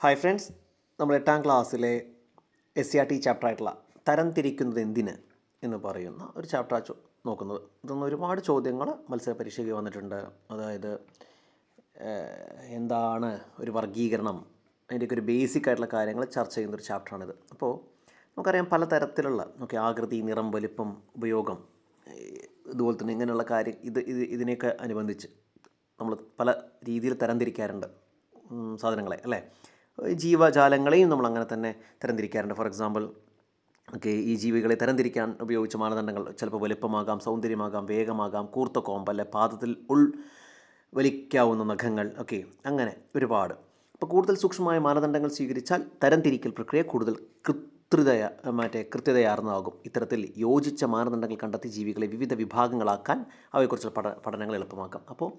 Hi friends നമ്മൾ എട്ടാം ക്ലാസ്സിലെ S C R T chapter ആയിട്ടുള്ള തരംതിരിക്കുന്നത് എന്തിന് എന്ന് പറയുന്ന ഒരു ചാപ്റ്റർ നോക്കുന്നത്. ഇതൊന്ന് ഒരുപാട് ചോദ്യങ്ങൾ മത്സര പരീക്ഷയ്ക്ക് വന്നിട്ടുണ്ട്. അതായത് എന്താണ് ഒരു വർഗീകരണം അതിന്റെയൊക്കെ ഒരു ബേസിക് ആയിട്ടുള്ള കാര്യങ്ങൾ ചർച്ച ചെയ്യുന്ന ഒരു ചാപ്റ്ററാണിത് അപ്പോൾ നമുക്കറിയാം പല തരത്തിലുള്ള നോക്കി ആകൃതി നിറം വലിപ്പം ഉപയോഗം ഇതുപോലെ തന്നെ ഇങ്ങനെയുള്ള കാര്യം ഇത് ഇത് ഇതിനെയൊക്കെ അനുബന്ധിച്ച് നമ്മൾ പല രീതിയിൽ തരംതിരിക്കാറുണ്ട് സാധനങ്ങളെ അല്ലേ? ജീവജാലങ്ങളെയും നമ്മൾ അങ്ങനെ തന്നെ തരംതിരിക്കാറുണ്ട്. ഫോർ എക്സാമ്പിൾ ഓക്കെ ഈ ജീവികളെ തരംതിരിക്കാൻ ഉപയോഗിച്ച മാനദണ്ഡങ്ങൾ ചിലപ്പോൾ വലുപ്പമാകാം സൗന്ദര്യമാകാം വേഗമാകാം കൂർത്ത കോമ്പ് അല്ലെ പാദത്തിൽ ഉൾ വലിക്കാവുന്ന നഖങ്ങൾ ഓക്കെ അങ്ങനെ ഒരുപാട്. അപ്പോൾ കൂടുതൽ സൂക്ഷ്മമായ മാനദണ്ഡങ്ങൾ സ്വീകരിച്ചാൽ തരംതിരിക്കൽ പ്രക്രിയ കൂടുതൽ കൃത്യതയ മറ്റേ കൃത്യതയാർന്നതാകും. ഇത്തരത്തിൽ യോജിച്ച മാനദണ്ഡങ്ങൾ കണ്ടെത്തി ജീവികളെ വിവിധ വിഭാഗങ്ങളാക്കാൻ അവയെക്കുറിച്ചുള്ള പഠ പഠനങ്ങൾ എളുപ്പമാക്കാം. അപ്പോൾ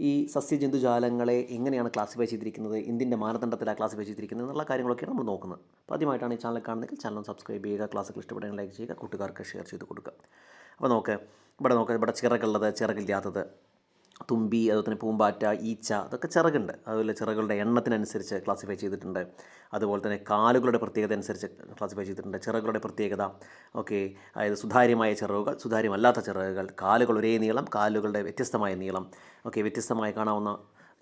ഈ സസ്യജന്തുജാലങ്ങളെ എങ്ങനെയാണ് ക്ലാസിഫൈ ചെയ്തിരിക്കുന്നത്? എന്തിന്റെ മാനദണ്ഡത്തിലാണ് ക്ലാസിഫൈ ചെയ്തിരിക്കുന്നത്? എന്നുള്ള കാര്യങ്ങളൊക്കെയാണ് നമ്മൾ നോക്കുന്നത്. അപ്പോൾ ആദ്യമായിട്ടാണ് ഈ ചാനൽ കാണുന്നതെങ്കിൽ ചാനൽ സബ്സ്ക്രൈബ് ചെയ്യുക ക്ലാസ്സുകൾ ഇഷ്ടപ്പെടുകയും ലൈക്ക് ചെയ്യുക കൂട്ടുകാർക്ക് ഷെയർ ചെയ്ത് കൊടുക്കുക. അപ്പോൾ നോക്ക് ഇവിടെ നോക്ക് ഇവിടെ ചിറകുള്ളത് ചിറകില്ലാത്തത് തുമ്പി അതുപോലെ തന്നെ പൂമ്പാറ്റ ഈച്ച അതൊക്കെ ചിറകുണ്ട്. അതുപോലെ ചിറകുകളുടെ എണ്ണത്തിനനുസരിച്ച് ക്ലാസിഫൈ ചെയ്തിട്ടുണ്ട്. അതുപോലെ തന്നെ കാലുകളുടെ പ്രത്യേകത അനുസരിച്ച് ക്ലാസിഫൈ ചെയ്തിട്ടുണ്ട്. ചിറകുകളുടെ പ്രത്യേകത ഓക്കെ അതായത് സുതാര്യമായ ചിറകുകൾ സുതാര്യമല്ലാത്ത ചിറകുകൾ കാലുകൾ ഒരേ നീളം കാലുകളുടെ വ്യത്യസ്തമായ നീളം ഓക്കെ വ്യത്യസ്തമായി കാണാവുന്ന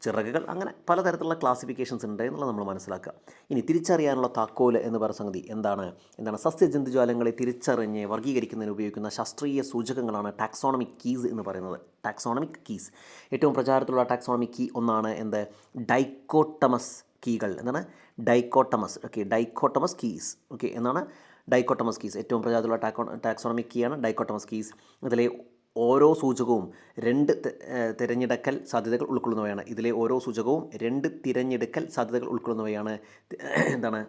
ചിറകുകൾ അങ്ങനെ പലതരത്തിലുള്ള ക്ലാസിഫിക്കേഷൻസ് ഉണ്ട് എന്നുള്ളത് നമ്മൾ മനസ്സിലാക്കുക. ഇനി തിരിച്ചറിയാനുള്ള താക്കോൽ എന്ന് പറയുന്ന സംഗതി എന്താണ്? എന്താണ്? സസ്യജന്തുജാലങ്ങളെ തിരിച്ചറിഞ്ഞ് വർഗീകരിക്കുന്നതിന് ഉപയോഗിക്കുന്ന ശാസ്ത്രീയ സൂചകങ്ങളാണ് ടാക്സോണമിക് കീസ് എന്ന് പറയുന്നത്. ടാക്സോണമിക് കീസ് ഏറ്റവും പ്രചാരത്തിലുള്ള ടാക്സോണമിക് കീ ഒന്നാണ് എന്ത്? ഡൈക്കോട്ടമസ് കീകൾ എന്താണ്? Dichotomous okay dichotomous keys okay എന്നാണ് ഡൈക്കോട്ടമസ് കീസ് ഏറ്റവും പ്രചാരത്തിലുള്ള ടാക്കോ ടാക്സോണമിക് കീയാണ് ഡൈക്കോട്ടമസ് കീസ് ഇതിലെ ഓരോ സൂചകവും രണ്ട് തിരഞ്ഞെടുക്കൽ സാധ്യതകൾ ഉൾക്കൊള്ളുന്നവയാണ്. ഇതിലെ ഓരോ സൂചകവും രണ്ട് തിരഞ്ഞെടുക്കൽ സാധ്യതകൾ ഉൾക്കൊള്ളുന്നവയാണ്. എന്താണ്?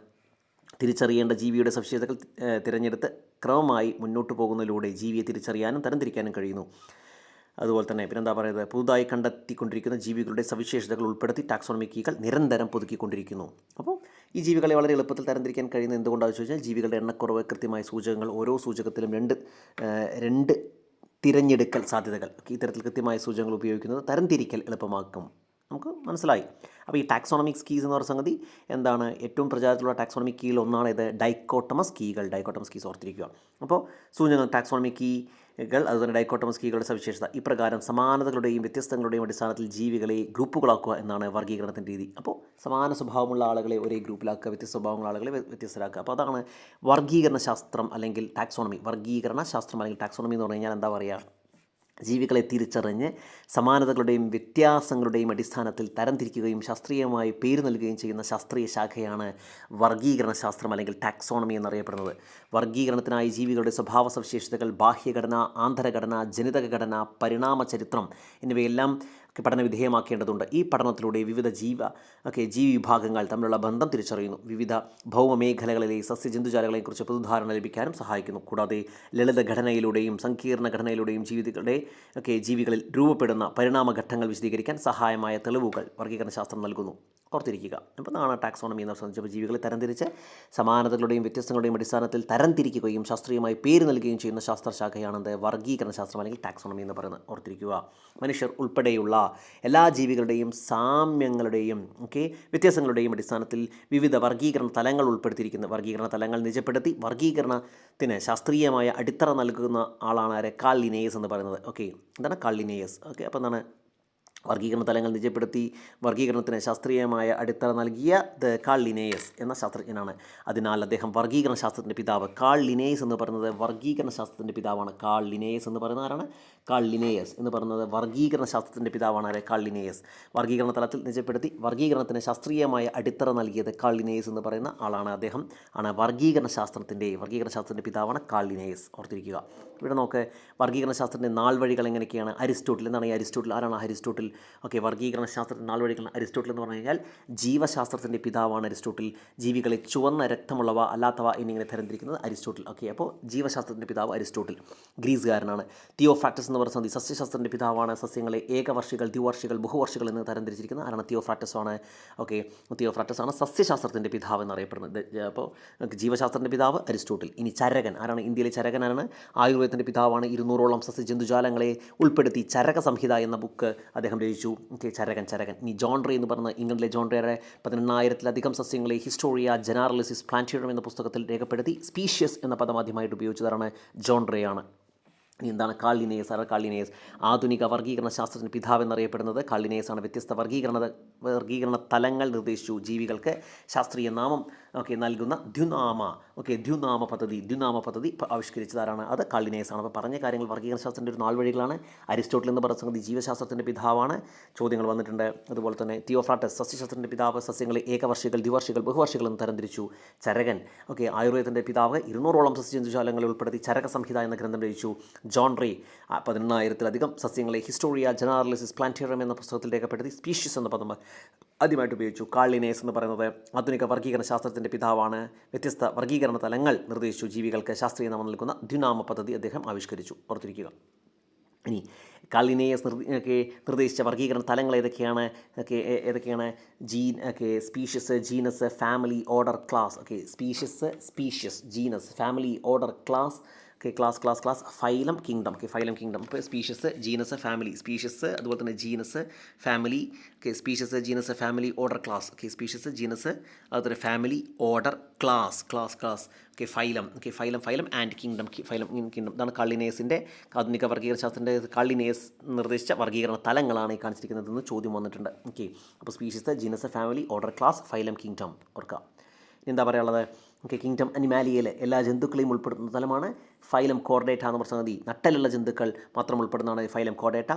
തിരിച്ചറിയേണ്ട ജീവിയുടെ സവിശേഷതകൾ തിരഞ്ഞെടുത്ത് ക്രമമായി മുന്നോട്ട് പോകുന്നതിലൂടെ ജീവിയെ തിരിച്ചറിയാനും തരംതിരിക്കാനും കഴിയുന്നു. അതുപോലെ തന്നെ പിന്നെന്താ പറയുന്നത്? പുതുതായി കണ്ടെത്തിക്കൊണ്ടിരിക്കുന്ന ജീവികളുടെ സവിശേഷതകൾ ഉൾപ്പെടുത്തി ടാക്സോണമി കീകൾ നിരന്തരം പുതുക്കിക്കൊണ്ടിരിക്കുന്നു. അപ്പോൾ ഈ ജീവികളെ വളരെ എളുപ്പത്തിൽ തരംതിരിക്കാൻ കഴിയുന്നത് എന്തുകൊണ്ടാണെന്ന് ചോദിച്ചാൽ ജീവികളുടെ എണ്ണക്കുറവ് കൃത്യമായ സൂചകങ്ങൾ ഓരോ സൂചകത്തിലും രണ്ട് രണ്ട് തിരഞ്ഞെടുക്കൽ സാധ്യതകൾ. ഇത്തരത്തിൽ കൃത്യമായ സൂചനകൾ ഉപയോഗിക്കുന്നത് തരംതിരിക്കൽ എളുപ്പമാക്കും. നമുക്ക് മനസ്സിലായി. അപ്പോൾ ഈ ടാക്സോണമിക്സ് കീസ് എന്ന് പറയുന്ന സംഗതി എന്താണ്? ഏറ്റവും പ്രചാരത്തിലുള്ള ടാക്സോണമിക് കീയിൽ ഒന്നാണ് ഇത് ഡൈക്കോട്ടമസ് കീകൾ ഡൈക്കോട്ടമസ് കീസ് ഓർത്തിരിക്കുക. അപ്പോൾ സൂചന ടാക്സോണമിക് കീകൾ അതുപോലെ ഡൈക്കോട്ടമസ് കീകളുടെ സവിശേഷത ഇപ്രകാരം സമാനതകളുടെയും വ്യത്യസ്തങ്ങളുടെയും അടിസ്ഥാനത്തിൽ ജീവികളെ ഗ്രൂപ്പുകളാക്കുക എന്നാണ് വർഗീകരണത്തിന്റെ രീതി. അപ്പോൾ സമാന സ്വഭാവമുള്ള ആളുകളെ ഒരേ ഗ്രൂപ്പിലാക്കുക വ്യത്യസ്ത സ്വഭാവമുള്ള ആളുകളെ വ്യത്യസ്തരാക്കുക. അപ്പോൾ അതാണ് വർഗീകരണ ശാസ്ത്രം അല്ലെങ്കിൽ ടാക്സോണമി വർഗീകരണ ശാസ്ത്രം അല്ലെങ്കിൽ ടാക്സോണമി എന്ന് പറഞ്ഞു കഴിഞ്ഞാൽ എന്താ പറയുക ജീവികളെ തിരിച്ചറിഞ്ഞ് സമാനതകളുടെയും വ്യത്യാസങ്ങളുടെയും അടിസ്ഥാനത്തിൽ തരംതിരിക്കുകയും ശാസ്ത്രീയമായി പേര് നൽകുകയും ചെയ്യുന്ന ശാസ്ത്രീയ ശാഖയാണ് വർഗീകരണ ശാസ്ത്രം അല്ലെങ്കിൽ ടാക്സോണമി എന്നറിയപ്പെടുന്നത്. വർഗീകരണത്തിനായി ജീവികളുടെ സ്വഭാവ സവിശേഷതകൾ ബാഹ്യഘടന ആന്തരഘടന ജനിതക ഘടന പരിണാമ ചരിത്രം എന്നിവയെല്ലാം പഠന വിധേയമാക്കേണ്ടതുണ്ട്. ഈ പഠനത്തിലൂടെ വിവിധ ജീവ ഒക്കെ ജീവിവിഭാഗങ്ങൾ തമ്മിലുള്ള ബന്ധം തിരിച്ചറിയുന്നു. വിവിധ ഭൗമമേഖലകളിലെ സസ്യജന്തുജാലങ്ങളെക്കുറിച്ച് പൊതുധാരണ ലഭിക്കാനും സഹായിക്കുന്നു. കൂടാതെ ലളിത ഘടനയിലൂടെയും സങ്കീർണ ഘടനയിലൂടെയും ജീവികളുടെ ഒക്കെ ജീവികളിൽ രൂപപ്പെടുന്ന പരിണാമഘട്ടങ്ങൾ വിശദീകരിക്കാൻ സഹായമായ തെളിവുകൾ വർഗീകരണ ശാസ്ത്രം നൽകുന്നു. ഓർത്തിരിക്കുക. അപ്പോൾ നാണ ടാക്സോണമി എന്ന് സംബന്ധിച്ചപ്പോൾ ജീവികളെ തരംതിരിച്ച് സമാനതകളുടെയും വ്യത്യസ്തങ്ങളുടെയും അടിസ്ഥാനത്തിൽ തരംതിരിക്കുകയും ശാസ്ത്രീയമായി പേര് നൽകുകയും ചെയ്യുന്ന ശാസ്ത്രശാഖയാണ് വർഗീകരണ ശാസ്ത്രം അല്ലെങ്കിൽ ടാക്സോണമി എന്ന് പറയുന്നത് ഓർത്തിരിക്കുക. മനുഷ്യർ ഉൾപ്പെടെയുള്ള എല്ലാ ജീവികളുടെയും സാമ്യങ്ങളുടെയും ഓക്കെ വ്യത്യാസങ്ങളുടെയും അടിസ്ഥാനത്തിൽ വിവിധ വർഗീകരണ തലങ്ങൾ ഉൾപ്പെടുത്തിയിരിക്കുന്ന വർഗീകരണ തലങ്ങൾ നിജപ്പെടുത്തി വർഗീകരണത്തിന് ശാസ്ത്രീയമായ അടിത്തറ നൽകുന്ന ആളാണ് ആരെ? കാൾ ലിനേയസ് എന്ന് പറയുന്നത്. ഓക്കെ എന്താണ് കാൾ ലിനേയസ്? ഓക്കെ അപ്പോൾ എന്താണ് വർഗീകരണ തലങ്ങൾ നിജപ്പെടുത്തി വർഗീകരണത്തിന് ശാസ്ത്രീയമായ അടിത്തറ നൽകിയ ദ കാൾ ലിനേയസ് എന്ന ശാസ്ത്രജ്ഞനാണ്. അതിനാൽ അദ്ദേഹം വർഗീകരണ ശാസ്ത്രത്തിന്റെ പിതാവ്. കാൾ ലിനേയസ് എന്ന് പറയുന്നത് വർഗീകരണ ശാസ്ത്രത്തിന്റെ പിതാവാണ്. കാൾ ലിനേയസ് എന്ന് പറയുന്ന ആരാണ്? കാൾ ലിനേയസ് എന്ന് പറയുന്നത് വർഗീകരണ ശാസ്ത്രത്തിന്റെ പിതാവാണ് ആരെ? Carl Linnaeus. വർഗീകരണ തലത്തിൽ നിജപ്പെടുത്തി വർഗീകരണത്തിന് ശാസ്ത്രീയമായ അടിത്തറ നൽകിയത് കാൾ ലിനേയസ് എന്ന് പറയുന്ന ആളാണ് അദ്ദേഹം. ആണ് വർഗീകരണ ശാസ്ത്രത്തിന്റെ വർഗീകരണ ശാസ്ത്രത്തിന്റെ പിതാവാണ് കാൾ ലിനേയസ്. ഓർത്തിരിക്കുക. ഇവിടെ നോക്ക് വർഗീകരണ ശാസ്ത്രത്തിന്റെ നാൾ വഴികൾ എങ്ങനെയൊക്കെയാണ് അരിസ്റ്റോട്ടിൽ? എന്നാണ് ഈ അരിസ്റ്റോട്ടിൽ? ആരാണ് അരിസ്റ്റോട്ടിൽ? ഓക്കെ വർഗീകരണ ശാസ്ത്രത്തിന്റെ നാൾ വഴികൾ അരിസ്റ്റോട്ടിൽ എന്ന് പറഞ്ഞു കഴിഞ്ഞാൽ ജീവശാസ്ത്രത്തിന്റെ പിതാവാണ് അരിസ്റ്റോട്ടിൽ. ജീവികളെ ചുവന്ന രക്തമുള്ളവ അല്ലാത്തവ എന്നിങ്ങനെ തരംതിരിക്കുന്നത് അരിസ്റ്റോട്ടിൽ. ഓക്കെ അപ്പോൾ ജീവശാസ്ത്രത്തിന്റെ പിതാവ് അരിസ്റ്റോട്ടിൽ ഗ്രീസുകാരനാണ്. തിയോഫ്രാക്ടസ് എന്ന് പറയുന്നത് സസ്യശാസ്ത്രത്തിന്റെ പിതാവാണ്. സസ്യങ്ങളെ ഏകവർഷികൾ ദ്വിവർഷികൾ ബഹുവർഷികൾ എന്ന് തരംതിരിച്ചിരിക്കുന്നത് ആരാണ്? തിയോഫ്രാക്ടസ് ആണ്. ഓക്കെ തിയോഫ്രാക്ടസ് ആണ് സസ്യശാസ്ത്രത്തിന്റെ പിതാവ് എന്നറിയപ്പെടുന്നത്. അപ്പോൾ ജീവശാസ്ത്രത്തിന്റെ പിതാവ് അരിസ്റ്റോട്ടിൽ. ഇനി ചരകൻ ആരാണ്? ഇന്ത്യയിലെ ചരകൻ ആരാണ് ആയുർവേദത്തിന്റെ പിതാവാണ് ഇരുന്നൂറോളം സസ്യജന്തുജാലങ്ങളെ ഉൾപ്പെടുത്തി ചരക സംഹിത എന്ന ബുക്ക് അദ്ദേഹം രചിച്ചു. ഓക്കെ ചരകൻ ചരകൻ. ഇനി ജോൺറേ എന്ന് പറഞ്ഞ ഇംഗ്ലണ്ടിലെ ജോൺറേയുടെ പതിനെണ്ണായിരത്തിലധികം സസ്യങ്ങളെ ഹിസ്റ്റോറിയ ജനാറലിസിസ് പ്ലാന്റിയം എന്ന പുസ്തകത്തിൽ രേഖപ്പെടുത്തി സ്പീഷ്യസ് എന്ന പദം ആദ്യമായിട്ട് ഉപയോഗിച്ചതാണ് ജോൺറേ ആണ് എന്താണ് കാളിനേസ് അറ കാളിനേസ് ആധുനിക വർഗീകരണ ശാസ്ത്രത്തിന് പിതാവ് എന്നറിയപ്പെടുന്നത് കാളിനേസ് ആണ് വ്യത്യസ്ത വർഗീകരണ വർഗീകരണ തലങ്ങൾ നിർദ്ദേശിച്ചു. ജീവികൾക്ക് ശാസ്ത്രീയ നാമം ഓക്കെ നൽകുന്ന ദ്യുനാമ. ഓക്കെ ദ്യുനാമ പദ്ധതി ദ്യുനാമ പദ്ധതി ആവിഷ്കരിച്ചതാരാണ്? അത് കാളിനേസ് ആണ് അപ്പോൾ പറഞ്ഞ കാര്യങ്ങൾ വർഗീകരണ ശാസ്ത്രത്തിന്റെ ഒരു നാൾ വഴികളാണ്. അരിസ്റ്റോട്ടിൽ എന്ന് പറയുന്ന സംഗതി ജീവശാസ്ത്രത്തിന്റെ പിതാവാണ്. ചോദ്യങ്ങൾ വന്നിട്ടുണ്ട്. അതുപോലെ തന്നെ തിയോഫ്രാട്ടസ് സസ്യശാസ്ത്രത്തിന്റെ പിതാവ് സസ്യങ്ങളെ ഏകവർഷികൾ ദ്വിവർഷികൾ ബഹുവർഷികൾ എന്ന് തരംതിരിച്ചു. ചരകൻ ഓക്കെ ആയുർവേദത്തിന്റെ പിതാവ് ഇരുന്നൂറോളം സസ്യജന്തുജാലങ്ങളെ ഉൾപ്പെടുത്തി ചരക സംഹിത എന്ന ഗ്രന്ഥം രചിച്ചു. ജോൺ റേ പതിനെണ്ണായിരത്തിലധികം സസ്യങ്ങളെ ഹിസ്റ്റോറിയ ജനാറലിസിസ് പ്ലാന്റേറിയം എന്ന പുസ്തകത്തിൽ രേഖപ്പെടുത്തി സ്പീഷ്യസ് എന്ന പദം ആദ്യമായിട്ട് ഉപയോഗിച്ചു കാളിനേസ് എന്ന് പറയുന്നത്. ആധുനിക വർഗീകരണ ശാസ്ത്രത്തിന്റെ പിതാവാണ്. വ്യത്യസ്ത വർഗീകരണ തലങ്ങൾ നിർദ്ദേശിച്ചു. ജീവികൾക്ക് ശാസ്ത്രീയ നാമം നൽകുന്ന ദ്വിനാമ പദ്ധതി അദ്ദേഹം ആവിഷ്കരിച്ചു. ഓർത്തിരിക്കുക. ഇനി നിർദ്ദ- ഒക്കെ നിർദ്ദേശിച്ച വർഗീകരണ തലങ്ങൾ ഏതൊക്കെയാണ്? ഒക്കെ ഏതൊക്കെയാണ്? ജീൻ ഒക്കെ species genus family order class. Okay species species genus family order class class class class phylum kingdom okay phylum kingdom ഇപ്പോൾ സ്പീഷ്യസ് ജീനസ് ഫാമിലി സ്പീഷ്യസ് അതുപോലെ തന്നെ genus family okay species genus family order class okay species genus അതുപോലെ family order class class class okay phylum okay phylum phylum and kingdom phylum kingdom ഇതാണ് കള്ളിനേസിന്റെ ആധുനിക വർഗീകരണ ശാസ്ത്രത്തിന്റെ കള്ളിനേസ് നിർദ്ദേശിച്ച വർഗീകരണ തലങ്ങളാണ് ഈ കാണിച്ചിരിക്കുന്നതെന്ന് ചോദ്യം വന്നിട്ടുണ്ട്. ഓക്കെ അപ്പോൾ species genus family order class phylum kingdom ഓർക്കുക. എന്താ പറയാനുള്ളത്? ഓക്കെ കിങ്ഡം അനിമാലിയയിലെ എല്ലാ ജന്തുക്കളെയും ഉൾപ്പെടുത്തുന്ന സ്ഥലമാണ്. ഫൈലം കോർഡേറ്റ എന്ന് പറഞ്ഞ സംഗതി നട്ടലുള്ള ജന്തുക്കൾ മാത്രം ഉൾപ്പെടുന്നതാണ് phylum Chordata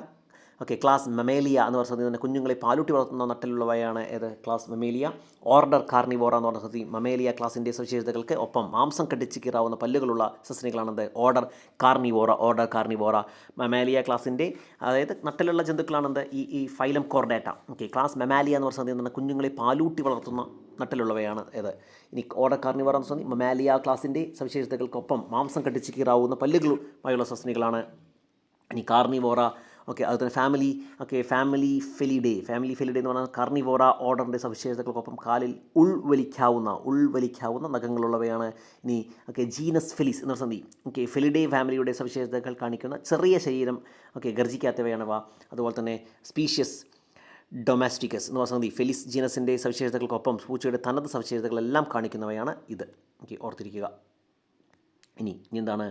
okay class Mammalia എന്ന് പറഞ്ഞ സതി തന്നെ കുഞ്ഞുങ്ങളെ പാലൂട്ടി വളർത്തുന്ന നട്ടിലുള്ളവയാണ് ഏത്? Class Mammalia. ഓർഡർ കാർണിവോറ എന്ന് പറഞ്ഞ സ്ഥിതി മമേലിയ ക്ലാസിന്റെ സവിശേഷതകൾക്ക് ഒപ്പം മാംസം കടിച്ച് കീറാവുന്ന പല്ലുകളുള്ള സസ്യങ്ങളാണത്. Order Carnivora order Carnivora. Mammalia ക്ലാസിന്റെ അതായത് നട്ടിലുള്ള ജന്തുക്കളാണെന്ത് ഈ ഈ phylum Chordata. Okay class Mammalia എന്ന് പറഞ്ഞ സതി തന്നെ കുഞ്ഞുങ്ങളെ പാലൂട്ടി വളർത്തുന്ന നട്ടിലുള്ളവയാണ് ഏത്? ഇനി ഓർഡർ കാർണിവോറ എന്ന് പറഞ്ഞാൽ മെമാലിയ ക്ലാസിന്റെ സവിശേഷതകൾക്കൊപ്പം മാംസം കടിച്ച് കീറാവുന്ന പല്ലുകളുമായുള്ള സസ്യങ്ങളാണ്. ഇനി കാർണിവോറ ഓക്കെ അതുപോലെ family okay family Felidae family Felidae എന്ന് പറഞ്ഞാൽ കർണിവോറ ഓർഡറിന്റെ സവിശേഷതകൾക്കൊപ്പം കാലിൽ ഉൾവലിക്കാവുന്ന ഉൾവലിക്കാവുന്ന നഖങ്ങളുള്ളവയാണ് ഇനി ഓക്കെ ജീനസ് ഫെലിസ് എന്ന സന്ധി. ഓക്കെ ഫെലിഡേ ഫാമിലിയുടെ സവിശേഷതകൾ കാണിക്കുന്ന ചെറിയ ശരീരം ഓക്കെ ഗർജിക്കാത്തവയാണവ അതുപോലെ തന്നെ സ്പീഷ്യസ് ഡൊമാസ്റ്റിക്കസ് എന്ന് പറഞ്ഞ ഫെലിസ് ജീനസിന്റെ സവിശേഷതകൾക്കൊപ്പം പൂച്ചയുടെ തനത് സവിശേഷതകളെല്ലാം കാണിക്കുന്നവയാണ് ഇത്. ഓക്കെ ഓർത്തിരിക്കുക. ഇനി ഇനി എന്താണ്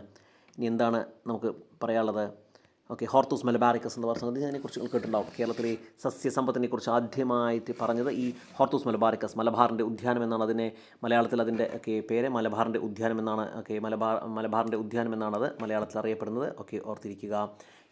ഇനി എന്താണ് നമുക്ക് പറയാനുള്ളത്? ഓക്കെ ഹോർത്തൂസ് മലബാറിക്കസ് എന്ന് പറഞ്ഞത് ഇതിനെക്കുറിച്ച് നിങ്ങൾ കേട്ടിട്ടുണ്ടാവും. കേരളത്തിലെ സസ്യസമ്പത്തിനെക്കുറിച്ച് ആദ്യമായിട്ട് പറഞ്ഞത് ഈ ഹോർത്തൂസ് മലബാറിക്കസ് മലബാറിന്റെ ഉദ്യാനം എന്നാണ് അതിനെ മലയാളത്തിൽ അതിന്റെ ഒക്കെ പേര് മലബാറിന്റെ ഉദ്യാനം എന്നാണ് ഓക്കെ മലബാർ മലബാറിന്റെ ഉദ്യാനം എന്നാണ് അത് മലയാളത്തിൽ അറിയപ്പെടുന്നത്. ഓക്കെ ഓർത്തിരിക്കുക.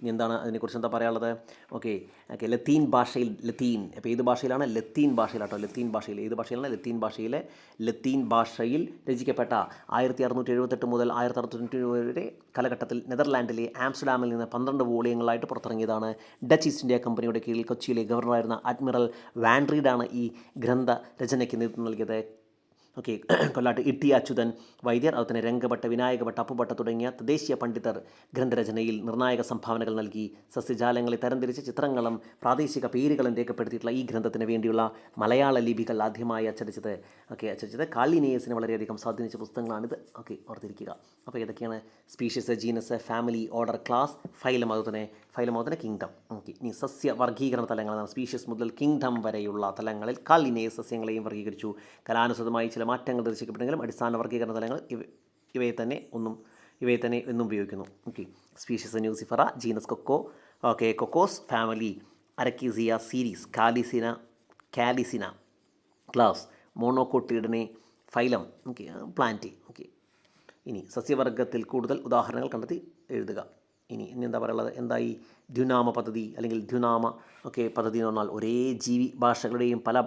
ഇനി എന്താണ് അതിനെക്കുറിച്ച് എന്താ പറയാനുള്ളത്? ഓക്കെ ഓക്കെ ലത്തീൻ ഭാഷയിൽ ലത്തീൻ. അപ്പോൾ ഏത് ഭാഷയിലാണ് ലത്തീൻ ഭാഷയിലാട്ടോ ലത്തീൻ ഭാഷയിൽ ഏത് ഭാഷയിലാണ് ലത്തീൻ ഭാഷയിലെ ലത്തീൻ ഭാഷയിൽ രചിക്കപ്പെട്ട? ആയിരത്തി അറുന്നൂറ്റി എഴുപത്തെട്ട് മുതൽ ആയിരത്തി അറുന്നൂറ്റി വരെ കാലഘട്ടത്തിൽ നെതർലാൻഡിലെ ആംസ്റ്റർഡാമിൽ നിന്ന് പന്ത്രണ്ട് വോളിയങ്ങളായിട്ട് പുറത്തിറങ്ങിയതാണ്. ഡച്ച് ഈസ്റ്റ് ഇന്ത്യ കമ്പനിയുടെ കീഴിൽ കൊച്ചിയിലെ ഗവർണറായിരുന്ന അഡ്മിറൽ വാൻഡ്രീഡാണ് ഈ ഗ്രന്ഥ രചനയ്ക്ക് നേതൃത്വം നൽകിയത്. ഓക്കെ കൊല്ലാട്ട് ഇട്ടി അച്യുതൻ വൈദ്യർ അതുപോലെ രംഗഭട്ട വിനായകഭട്ട അപ്പുഭട്ട തുടങ്ങിയ തദ്ദേശീയ പണ്ഡിതർ ഗ്രന്ഥരചനയിൽ നിർണായക സംഭാവനകൾ നൽകി. സസ്യജാലങ്ങളെ തരംതിരിച്ച് ചിത്രങ്ങളും പ്രാദേശിക പേരുകളും രേഖപ്പെടുത്തിയിട്ടുള്ള ഈ ഗ്രന്ഥത്തിന് വേണ്ടിയുള്ള മലയാള ലിപികൾ ആദ്യമായി അച്ചടിച്ചത്. ഓക്കെ അച്ചടിച്ചത് കാളിനേയസിനെ വളരെയധികം സ്വാധീനിച്ച പുസ്തകങ്ങളാണിത്. ഓക്കെ ഓർത്തിരിക്കുക. അപ്പോൾ ഏതൊക്കെയാണ്? Species genus family order class phylum അതുപോലെ ഫൈലം അതുപോലെ കിങ്ഡം ഓക്കെ ഇനി സസ്യ വർഗീകരണ തലങ്ങളാണ്. സ്പീഷ്യസ് മുതൽ കിങ്ഡം വരെയുള്ള തലങ്ങളിൽ കാളിനേയ സസ്യങ്ങളെയും വർഗീകരിച്ചു കലാനുസൃതമായി ചില മാറ്റങ്ങൾ ദർശിക്കപ്പെട്ടെങ്കിലും അടിസ്ഥാന വർഗീകരണ തലങ്ങൾ ഇവ ഇവയെ തന്നെ ഒന്നും ഇവയെ തന്നെ എന്നും ഉപയോഗിക്കുന്നു. Okay species nucifera genus coco okay cocos family Arecaceae series Calycinae Calycinae class മോണോകോട്ടിയുടെ phylum okay plant okay ഇനി സസ്യവർഗത്തിൽ കൂടുതൽ ഉദാഹരണങ്ങൾ കണ്ടെത്തി എഴുതുക. ഇനി ഇനി എന്താ പറയുള്ളത്? എന്തായി? ദ്യുനാമ പദ്ധതി അല്ലെങ്കിൽ ദ്യുനാമ ഒക്കെ പദ്ധതി എന്ന് പറഞ്ഞാൽ ഒരേ ജീവി ഭാഷകളുടെയും പല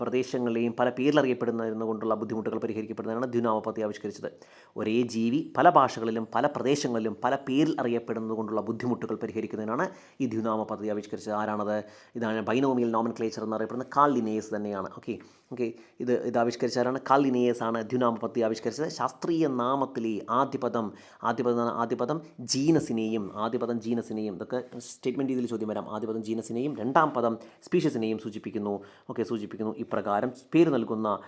പ്രദേശങ്ങളുടെയും പല പേരിലറിയപ്പെടുന്നതിന് കൊണ്ടുള്ള ബുദ്ധിമുട്ടുകൾ പരിഹരിക്കപ്പെടുന്നതാണ് ദ്യുനാമ പദ്ധതി ആവിഷ്കരിച്ചത്. ഒരേ ജീവി പല ഭാഷകളിലും പല പ്രദേശങ്ങളിലും പല പേരിൽ അറിയപ്പെടുന്നത് കൊണ്ടുള്ള ബുദ്ധിമുട്ടുകൾ പരിഹരിക്കുന്നതിനാണ് ഈ ദ്യുനാമ പദ്ധതി ആവിഷ്കരിച്ചത്. ആരാണത്? ഇതാണ് ബൈനോമിയൽ നോമൻ ക്ലേച്ചർ എന്നറിയപ്പെടുന്ന കാൾ ലിനേസ് തന്നെയാണ്. ഓക്കെ? ഓക്കെ? ഇത് ഇത് ആവിഷ്കരിച്ചാരാണ് ലിനേസ് ആണ് ദ്യുനാമ പദ്ധതി ആവിഷ്കരിച്ചത്. ശാസ്ത്രീയ നാമത്തിലെ ആദ്യപദം ആദ്യപദം ആദ്യപദം ജീനസിനെയും ആദ്യപദം ജീനസിനെയും ഇതൊക്കെ സ്റ്റേറ്റ്മെന്റ് രീതിയിൽ ചോദ്യം വരാം. ആദ്യ പദം ജീനസിനെയും രണ്ടാം പദം സ്പീഷ്യസിനെയും സൂചിപ്പിക്കുന്നു. ഓക്കെ സൂചിപ്പിക്കുന്നു. ഇപ്രകാരം പേര് നൽകുന്ന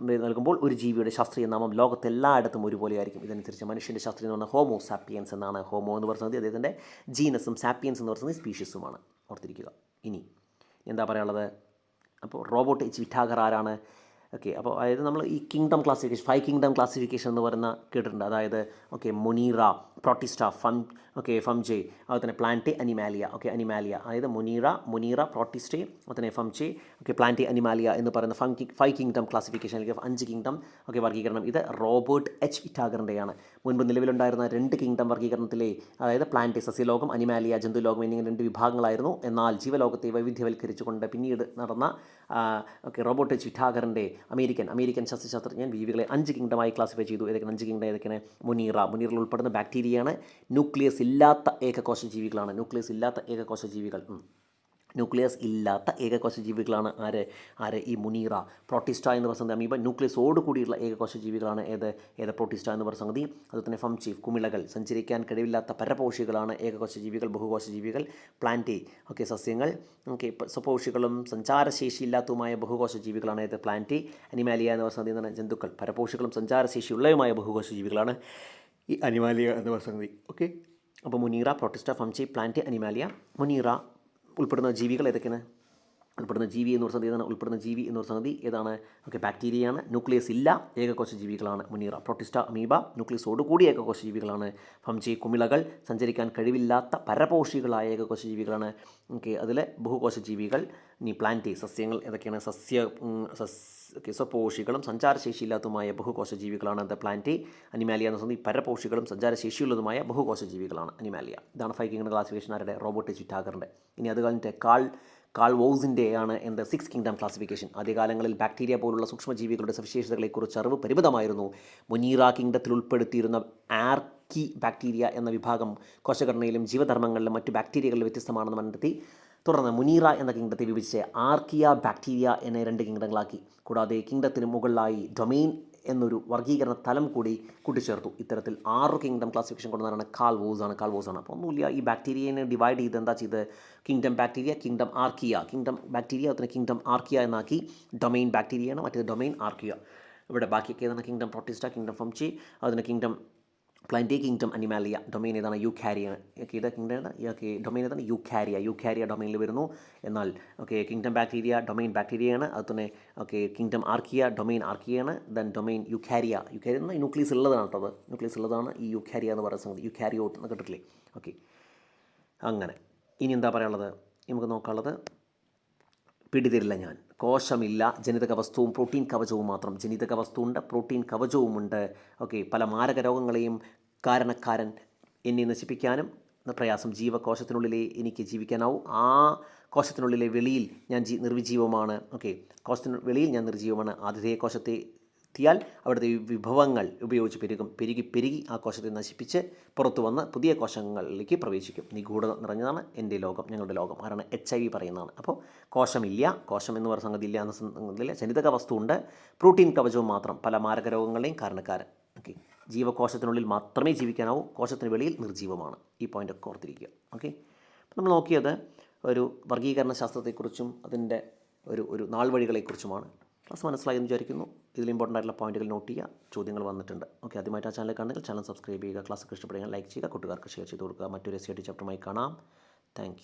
നൽകുമ്പോൾ ഒരു ജീവിയുടെ ശാസ്ത്രീയ നാമം ലോകത്തെല്ലായിടത്തും ഒരുപോലെ ആയിരിക്കും ഇതനുസരിച്ച് മനുഷ്യന്റെ ശാസ്ത്രീയ പറഞ്ഞാൽ ഹോമോ സാപ്പിയൻസ് എന്നാണ്. ഹോമോ എന്ന് പറയുന്നത് അദ്ദേഹത്തിന്റെ ജീനസും സാപ്പിയൻസ് എന്ന് പറയുന്നത് സ്പീഷ്യസുമാണ്. ഓർത്തിരിക്കുക. ഇനി എന്താ പറയാനുള്ളത്? അപ്പോൾ റോബോട്ട് എച്ച് വിറ്റാഗർ ആരാണ്? ഓക്കെ അപ്പോൾ അതായത് നമ്മൾ ഈ kingdom classification five kingdom classification എന്ന് പറയുന്ന കേട്ടിട്ടുണ്ട്. അതായത് ഓക്കെ മൊനീറ പ്രോട്ടിസ്റ്റ ഫം ഓക്കെ ഫംജെ അതുപോലെ തന്നെ പ്ലാന്റ്ടെ അനിമാലിയ ഓക്കെ അനിമാലിയ അതായത് മൊനീറ മൊനീറ പ്രോട്ടിസ്റ്റെ അതുപോലെ തന്നെ ഫംജെ ഓക്കെ പ്ലാന്റ്ടെ അനിമാലിയ എന്ന് പറയുന്ന ഫം ഫൈവ് കിങ്ഡം ക്ലാസിഫിക്കേഷൻ അല്ലെങ്കിൽ അഞ്ച് കിങ്ഡം ഓക്കെ വർഗീകരണം ഇത് റോബർട്ട് എച്ച് ഇറ്റാഗറിന്റെയാണ് മുൻപ് നിലവിലുണ്ടായിരുന്ന രണ്ട് കിങ്ഡം വർഗീകരണത്തിലെ അതായത് പ്ലാന്റ് സസ്യലോകം അനിമാലിയ ജന്തുലോകം എന്നിങ്ങനെ രണ്ട് വിഭാഗങ്ങളായിരുന്നു. എന്നാൽ ജീവലോകത്തെ വൈവിധ്യവൽക്കരിച്ചുകൊണ്ട് പിന്നീട് നടന്ന ഓക്കെ റോബോട്ട് എച്ച് വിറ്റാഗറിന്റെ അമേരിക്കൻ അമേരിക്കൻ ശസ്ത്രശാസ്ത്രജ്ഞൻ ജീവികളെ അഞ്ച് കിങ്ഡമായി ക്ലാസിഫൈ ചെയ്തു. ഏതൊക്കെ അഞ്ച് കിങ്ഡം ഏതൊക്കെയാണ്? മുനീറ. മുനീറിൽ ഉൾപ്പെടുന്ന ബാക്ടീരിയയാണ് ന്യൂക്ലിയസ് ഇല്ലാത്ത ഏകകോശ ജീവികളാണ് ന്യൂക്ലിയസ് ഇല്ലാത്ത ഏകകോശ ജീവികൾ. ന്യൂക്ലിയസ് ഇല്ലാത്ത ഏകകോശ ജീവികളാണ് ആര്? ആര്? ഈ മുനീറ പ്രോട്ടിസ്റ്റ എന്ന് പറയുന്ന സംഗതി. അമീബ ന്യൂക്ലിയസോട് കൂടിയുള്ള ഏകകോശ ജീവികളാണ് ഏത്? ഏത് പ്രോട്ടിസ്റ്റ എന്ന് പറയുന്ന സംഗതി. അതുപോലെ തന്നെ ഫംചീഫ് കുമിളകൾ സഞ്ചരിക്കാൻ കഴിവില്ലാത്ത പരപോഷികളാണ് ഏകകോശ ജീവികൾ ബഹുകോശ ജീവികൾ പ്ലാന്റി. ഓക്കെ സസ്യങ്ങൾ. ഓക്കെ സ്വപോഷികളും സഞ്ചാരശേഷിയില്ലാത്തതുമായ ബഹുകോശ ജീവികളാണ് ഏത്? പ്ലാന്റി. അനിമാലിയ എന്ന് പറയുന്ന എന്ന് ജന്തുക്കൾ. പരപോഷികളും സഞ്ചാരശേഷിയുള്ളതുമായ ബഹുകോശ ജീവികളാണ് ഈ അനിമാലിയ എന്ന് പറയുന്ന സംഗതി. ഓക്കെ അപ്പോൾ Monera Protista fungi plant Animalia. Monera ഉൾപ്പെടുന്ന ജീവികൾ ഏതൊക്കെയാണ്? ഉൾപ്പെടുന്ന ജീവി എന്ന് പറയുന്ന സംഗതി ഏതാണ്? ഉൾപ്പെടുന്ന ജീവി എന്ന് പറയുന്ന സംഗതി ഏതാണ്? ഓക്കെ ബാക്ടീരിയയാണ്. ന്യൂക്ലിയസ് ഇല്ല. ഏകകോശ ജീവികളാണ് മുനീറ. Protista amoeba. ന്യൂക്ലിയസോടുകൂടി ഏകകോശ ജീവികളാണ് ഫംജി കുമിളകൾ. സഞ്ചരിക്കാൻ കഴിവില്ലാത്ത പരപോഷികളായ ഏകകോശ ജീവികളാണ് ഓക്കെ അതിൽ ബഹുകോശ ജീവികൾ ഇനി പ്ലാന്റ് സസ്യങ്ങൾ ഏതൊക്കെയാണ്? സസ്യ സ്വപോഷികളും സഞ്ചാരശേഷിയില്ലാത്തതുമായ ബഹുകോശ ജീവികളാണ് ദ പ്ലാന്റ്. അനിമാലിയ എന്ന് പറയുന്നത് പരപോഷികളും സഞ്ചാരശേഷിയുള്ളതുമായ ബഹുകോശ ജീവികളാണ് അനിമാലിയ. ഇതാണ് ഫൈക്കിങ്ങിന്റെ ക്ലാസിഫിക്കേഷൻ ആരുടെ? റോബോട്ട് ചിറ്റാഗറിന്റെ ഇനി അത് കഴിഞ്ഞിട്ട് കാൾ കാൾ വോസിന്റെ ആണ് എന്ത് സിക്സ് കിങ്ഡം ക്ലാസിഫിക്കേഷൻ. ആദ്യകാലങ്ങളിൽ ബാക്ടീരിയ പോലുള്ള സൂക്ഷ്മജീവികളുടെ സവിശേഷതകളെക്കുറിച്ച് അറിവ് പരിമിതമായിരുന്നു. മുനീറ കിങ്ഡത്തിൽ ഉൾപ്പെടുത്തിയിരുന്ന ആർക്കി ബാക്ടീരിയ എന്ന വിഭാഗം കോശഘടനയിലും ജീവധർമ്മങ്ങളിലും മറ്റു ബാക്ടീരിയകളിലും വ്യത്യസ്തമാണെന്ന് കണ്ടെത്തി തുടർന്ന് മുനീറ എന്ന കിങ്ഡത്തെ വിഭജിച്ച് ആർക്കിയ ബാക്ടീരിയ എന്ന രണ്ട് കിങ്ഡങ്ങളാക്കി. കൂടാതെ കിങ്ഡത്തിന് മുകളിലായി ഡൊമെയിൻ എന്നൊരു വർഗീകരണ തലം കൂടി കൂട്ടിച്ചേർത്തു. ഇത്തരത്തിൽ ആറ് കിങ്ഡം ക്ലാസിഫിക്കേഷൻ കൊണ്ടുവന്നാണ് കാൽവോസ് ആണ്. കാൽവോസ് ആണ്. അപ്പോൾ ഒന്നുമില്ല ഈ ബാക്ടീരിയനെ ഡിവൈഡ് ചെയ്ത് എന്താ ചെയ്ത്? Kingdom bacteria kingdom Archaea kingdom bacteria അതിന് കിങ്ഡം ആർക്കിയ എന്നാക്കി. ബാക്ടീരിയ ബാക്ടീരിയയാണ് മറ്റേത് ഡൊമൈൻ ആർക്കിയ ഇവിടെ ബാക്കിയൊക്കെ ഏതാണ്? കിങ്ഡം പ്രൊട്ടിസ്റ്റ കിങ്ഡം ഫംചി അതിന് kingdom Plantae kingdom Animalia domain ഏതാണ്? യുക്കാരിയ. ഇത് കിങ്ഡം ഓക്കെ ഡൊമൈൻ ഏതാണ്? യുക്കാരിയ. യുക്കാരിയ ഡൊമൈനിൽ വരുന്നു. എന്നാൽ ഓക്കെ കിങ്ഡം ബാക്ടീരിയ ഡൊമൈൻ ബാക്ടീരിയയാണ്. അതുതന്നെ okay kingdom archaea domain ആർക്കിയാണ്. Then domain Eukarya. യുക്കാരിയ എന്നാൽ ന്യൂക്ലിയസ് ഉള്ളതാണ് കേട്ടോ അത്. ന്യൂക്ലിയസ് ഉള്ളതാണ് ഈ യുക്കാരിയ എന്ന് പറയുന്ന സംഗതി. യുക്കാരിയോട്ട് എന്ന് കേട്ടിട്ടില്ലേ? ഓക്കെ അങ്ങനെ. ഇനി എന്താ പറയാനുള്ളത്? നമുക്ക് നോക്കാനുള്ളത് പിടിതരില്ല ഞാൻ. കോശമില്ല ജനിതക വസ്തുവും പ്രോട്ടീൻ കവചവും മാത്രം. ജനിതക വസ്തുവുണ്ട് പ്രോട്ടീൻ കവചവുമുണ്ട്. ഓക്കെ പല മാരക രോഗങ്ങളെയും കാരണക്കാരൻ എന്നെ നശിപ്പിക്കാനും പ്രയാസം ജീവകോശത്തിനുള്ളിലേ എനിക്ക് ജീവിക്കാനാവും. ആ കോശത്തിനുള്ളിലെ വെളിയിൽ ഞാൻ ജീ നിർവിജീവമാണ്. ഓക്കെ കോശത്തിന് വെളിയിൽ ഞാൻ നിർജീവമാണ്. ആതിഥേയ കോശത്തെ എത്തിയാൽ അവിടുത്തെ വിഭവങ്ങൾ ഉപയോഗിച്ച് പെരുകും പെരുകി പെരുകി ആ കോശത്തെ നശിപ്പിച്ച് പുറത്തു വന്ന് പുതിയ കോശങ്ങളിലേക്ക് പ്രവേശിക്കും. നിഗൂഢത നിറഞ്ഞതാണ് എന്റെ ലോകം ഞങ്ങളുടെ ലോകം. കാരണം എച്ച് ഐ വി പറയുന്നതാണ്. അപ്പോൾ കോശമില്ല കോശം എന്ന് പറയുന്ന സംഗതി ഇല്ല എന്ന സംഗതിയില്ല. ജനിതക വസ്തുണ്ട് പ്രോട്ടീൻ കവചവും മാത്രം. പല മാരക രോഗങ്ങളുടെയും കാരണക്കാരൻ. ഓക്കെ. ജീവകോശത്തിനുള്ളിൽ മാത്രമേ ജീവിക്കാനാവൂ. കോശത്തിന് വെളിയിൽ നിർജീവമാണ്. ഈ പോയിന്റ് ഒക്കെ ഓർത്തിരിക്കുക. ഓക്കെ. അപ്പോൾ നമ്മൾ നോക്കിയത് ഒരു വർഗീകരണ ശാസ്ത്രത്തെക്കുറിച്ചും അതിന്റെ ഒരു ഒരു നാൾ വഴികളെക്കുറിച്ചുമാണ് ക്ലാസ് മനസ്സിലായെന്ന് വിചാരിക്കുന്നു. ഇതിൽ ഇമ്പോർട്ടന്റ് ആയിട്ടുള്ള പോയിന്റുകൾ നോട്ട് ചെയ്യുക. ചോദ്യങ്ങൾ വന്നിട്ടുണ്ട്. ഓക്കെ ആദ്യമായിട്ട് ആ ചാനൽ കണ്ടെങ്കിൽ ചാനൽ സബ്സ്ക്രൈബ് ചെയ്യുക. ക്ലാസ് ഇഷ്ടപ്പെടുക ലൈക്ക് ചെയ്യുക. കൂട്ടുകാർക്ക് ഷെയർ ചെയ്ത് കൊടുക്കുക. മറ്റൊരു എസ് സി ടി ചാപ്റ്ററുമായി കാണാം താങ്ക്